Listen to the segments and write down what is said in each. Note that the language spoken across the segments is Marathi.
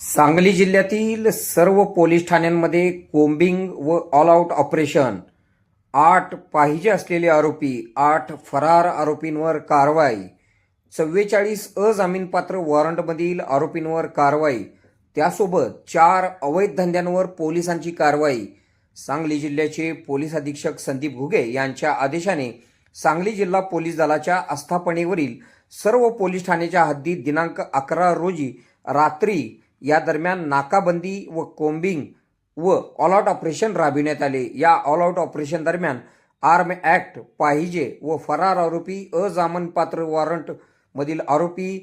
सांगली जिल्ह्यातील सर्व पोलीस ठाण्यांमध्ये कोम्बिंग व ऑल आऊट ऑपरेशन आठ पाहिजे असलेले आरोपी आठ फरार आरोपींवर कारवाई चव्वेचाळीस अजामीनपात्र वॉरंटमधील आरोपींवर कारवाई त्यासोबत चार अवैध धंद्यांवर पोलिसांची कारवाई. सांगली जिल्ह्याचे पोलीस अधीक्षक संदीप घुगे यांच्या आदेशाने सांगली जिल्हा पोलीस दलाच्या आस्थापनेवरील सर्व पोलीस ठाण्याच्या हद्दीत दिनांक अकरा रोजी रात्री या दरम्यान नाकाबंदी व कोम्बिंग व ऑल आऊट ऑपरेशन राबविण्यात आले. या ऑल आऊट ऑपरेशन दरम्यान आर्म ॲक्ट पाहिजे व फरार आरोपी अजामनपात्र वॉरंट मधील आरोपी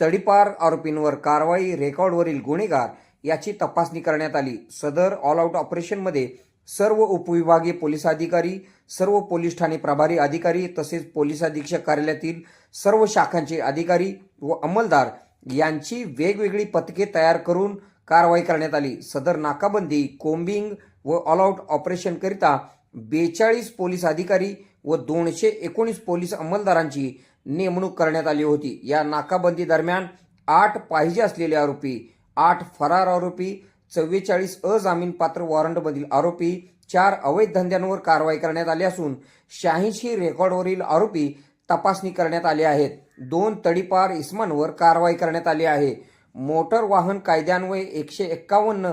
तडीपार आरोपींवर कारवाई रेकॉर्डवरील गुन्हेगार याची तपासणी करण्यात आली. सदर ऑल आऊट ऑपरेशनमध्ये सर्व उपविभागीय पोलीस अधिकारी सर्व पोलीस ठाणे प्रभारी अधिकारी तसेच पोलीस अधीक्षक कार्यालयातील सर्व शाखांचे अधिकारी व अंमलदार यांची वेगवेगळी पथके तयार करून कारवाई करण्यात आली. सदर नाकाबंदी कोम्बिंग व ऑल आऊट ऑपरेशनकरिता बेचाळीस पोलीस अधिकारी व दोनशे एकोणीस पोलीस अंमलदारांची नेमणूक करण्यात आली होती. या नाकाबंदी दरम्यान आठ पाहिजे असलेले आरोपी आठ फरार आरोपी चव्वेचाळीस अजामीनपात्र वॉरंटमधील आरोपी चार अवैध धंद्यांवर कारवाई करण्यात आली असून शहाऐंशी रेकॉर्डवरील आरोपी तपासणी करण्यात आली आहेत दोन तडीपार इस्मांवर कारवाई करण्यात आली आहे. मोटर वाहन कायद्यान्वये एकशे एक्कावन्न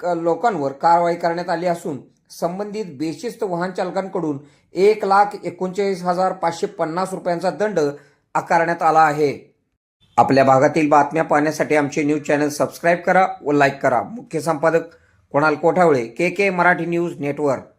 क- लोकांवर कारवाई करण्यात आली असून संबंधित बेशिस्त वाहन चालकांकडून एक लाख एकोणचाळीस हजार पाचशे पन्नास रुपयांचा दंड आकारण्यात आला आहे. आपल्या भागातील बातम्या पाहण्यासाठी आमचे न्यूज चॅनल सबस्क्राईब करा व लाईक करा. मुख्य संपादक Konal Kothawale K K Marathi news network.